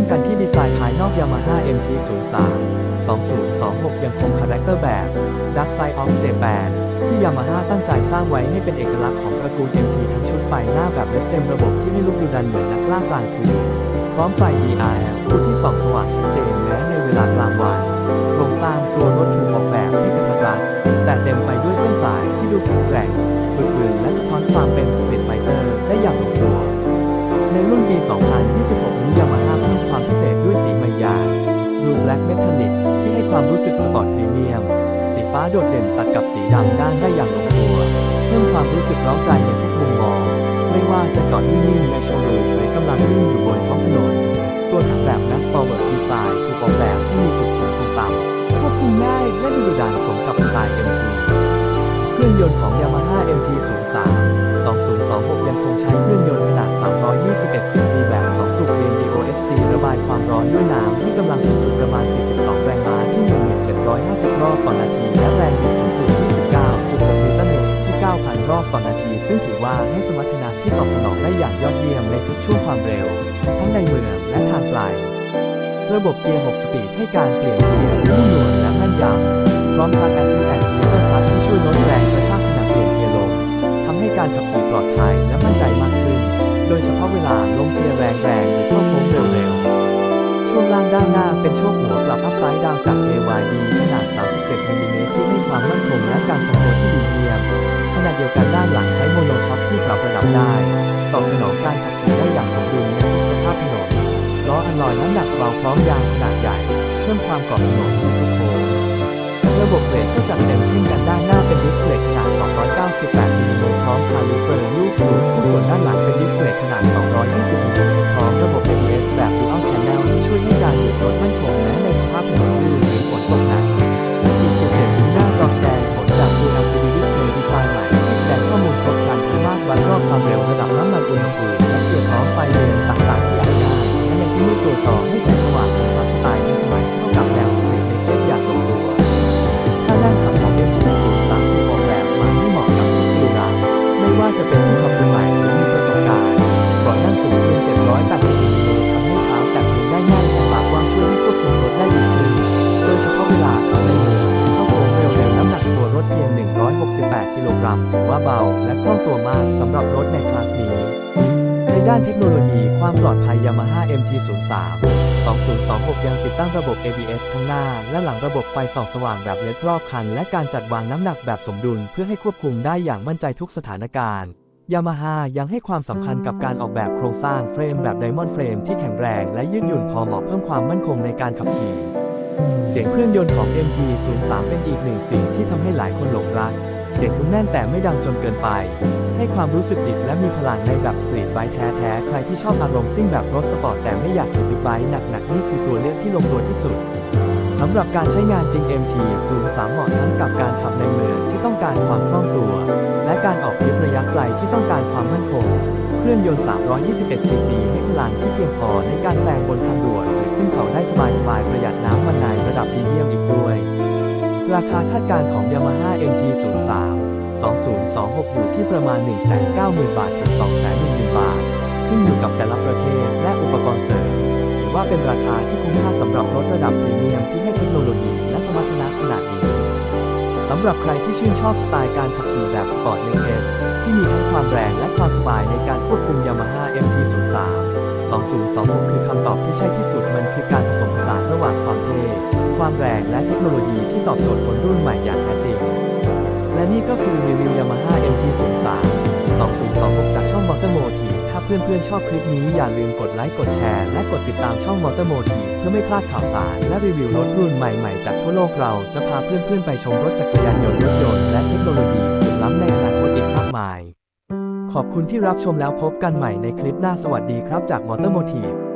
ร่วมกันที่ดีไซน์ภายนอก Yamaha MT-03 2026 ยังคงคาแรคเตอร์แบบ Dark Side of Japan ที่ Yamaha ตั้งใจสร้างไว้ให้เป็นเอกลักษณ์ของตระกูล MT ทั้งชุดไฟหน้าแบบเล็บเต็มระบบที่ให้ลุกดูดันเหมือนนักล่ากลางคืน พร้อมไฟ DRL ที่ส่องสว่างชัดเจนแม้ในเวลากลางวัน โครงสร้างตัวรถถูกออกแบบให้กระทัดรัดแต่เต็มไปด้วยเส้นสายที่ดูแข็งแกร่งบึกบึนและสะท้อนความเป็นสตรีทไฟเตอร์ได้อย่างลงตัว ในรุ่นปี 2026 นี้ยามาฮ่าเพิ่มความพิเศษด้วยสีไมายา Blue Black Metallic ที่ให้ความรู้สึกสปอร์ตพรีเมียม สีฟ้าโดดเด่นตัดกับสีดำด้านได้อย่างลงตัว เพิ่มความรู้สึกเร้าใจในทุกมุมมอง ไม่ว่าจะจอดนิ่งๆในโชว์รูมหรือกำลังวิ่งอยู่บนท้องถนน ตัวถังแบบ Mass Forward Design ถูกออกแบบให้มีจุดสูงคงต่ำควบคุมง่ายและดูดุดันสมกับสไตล์ MT เครื่องยนต์ของ Yamaha MT-03 2026 ยังคงใช้เครื่องยนต์ขนาด 321 cc แบบ 2 สูบเรียน DOSC ระบายความร้อนด้วยน้ำให้กำลังสูงสุดประมาณ 42 แรงม้าที่ 1750 รอบต่อนาที และแรงบิดสูงสุด29.6นิวตันเมตรที่ 9,000 รอบต่อนาที ซึ่งถือว่าให้สมรรถนะที่ตอบสนองได้อย่างยอดเยี่ยมในทุกช่วงความเร็ว ทั้งในเมืองและทางไกลระบบเกียร์ 6 สปีดให้การเปลี่ยนเกียร์นุ่มนวลและแม่นยำพร้อมทั้ง Assist and Slipper ที่ช่วยลดแรงกระ การขับขี่ปลอดภัยและมั่นใจมากขึ้น โดยเฉพาะเวลาลงเกียร์แรงๆหรือเข้าโค้งเร็วๆ ช่วงล่างด้านหน้าเป็นโชคหัวกลับอัพไซด์ดาวจาก KYB ขนาด 37มิลลิเมตรที่ให้ความมั่นคงและการทรงตัวที่ดีเยี่ยม ขณะเดียวกันด้านหลังใช้โมโนช็อคที่ปรับระดับได้ ตอบสนองการขับขี่ได้อย่างสมดุลในทุกสภาพถนน ล้ออัลลอยน้ำหนักเบาพร้อมยางขนาดใหญ่ เพิ่มความเกาะถนนในทุกโค้งระบบเบรกก็จัดเต็มเช่นกันด้านหน้าเป็นดิสเบรกขนาด และคล่องตัวมากสำหรับรถในคลาสนี้ ในด้านเทคโนโลยีความปลอดภัย Yamaha MT-03 2026 ยังติดตั้งระบบ ABS ข้างหน้า และหลังระบบไฟส่องสว่างแบบเลดรอบคัน และการจัดวางน้ำหนักแบบสมดุล เพื่อให้ควบคุมได้อย่างมั่นใจทุกสถานการณ์ Yamaha ยังให้ความสำคัญกับการออกแบบโครงสร้างเฟรมแบบ Diamond Frame ที่แข็งแรงและยืดหยุ่นพอเหมาะเพิ่มความมั่นคงในการขับขี่ เสียงเครื่องยนต์ของ MT-03 เป็นอีกหนึ่งสิ่งที่ทำให้หลายคนหลงรัก เสียงทุ้มแน่นแต่ไม่ดังจนเกินไป ให้ความรู้สึกดิบและมีพลังในแบบสตรีทไบค์แท้ๆ ใครที่ชอบอารมณ์ซิ่งแบบรถสปอร์ตแต่ไม่อยากขี่บิ๊กไบค์หนักๆ นี่คือตัวเลือกที่ลงตัวที่สุดสำหรับการใช้งานจริง MT-03 เหมาะทั้งกับการขับในเมืองที่ต้องการความคล่องตัว และการออกทริประยะไกลที่ต้องการความมั่นคง เครื่องยนต์ 321 ซีซีให้พลังที่เพียงพอในการแซงบนทางด่วนหรือขึ้นเขาได้สบายๆประหยัดน้ำ ราคาคาดการณ์ของ Yamaha MT-03 2026 อยู่ที่ประมาณ 190,000 บาทถึง210,000 บาท ขึ้นอยู่กับแต่ละประเทศและอุปกรณ์เสริมถือว่าเป็นราคาที่คุ้มค่าสำหรับรถระดับพรีเมียมที่ให้เทคโนโลยีและสมรรถนะขนาดนี้สำหรับใครที่ชื่นชอบสไตล์การขับขี่แบบสปอร์ตเลเกตที่มีทั้งความแรงและความสบายในการควบคุม Yamaha MT-03 2026 คือคำตอบที่ใช่ที่สุดมันคือการผสมผสานระหว่างความเท่ความแรงและเทคโนโลยีที่ตอบโจทย์คนรุ่นใหม่อย่างแท้จริง และนี่ก็คือรีวิว Yamaha MT-03 2026 จากช่อง Motor Motive ถ้าเพื่อนๆชอบคลิปนี้อย่าลืมกดไลค์กดแชร์และกดติดตามช่อง Motor Motive เพื่อไม่พลาดข่าวสารและรีวิวรถรุ่นใหม่ๆ จากทั่วโลกเราจะพาเพื่อนๆไปชมรถจักรยานยนต์รถยนต์และเทคโนโลยี ขอบคุณที่รับชมแล้วพบกันใหม่ในคลิปหน้าสวัสดีครับจากมอเตอร์โมทีฟ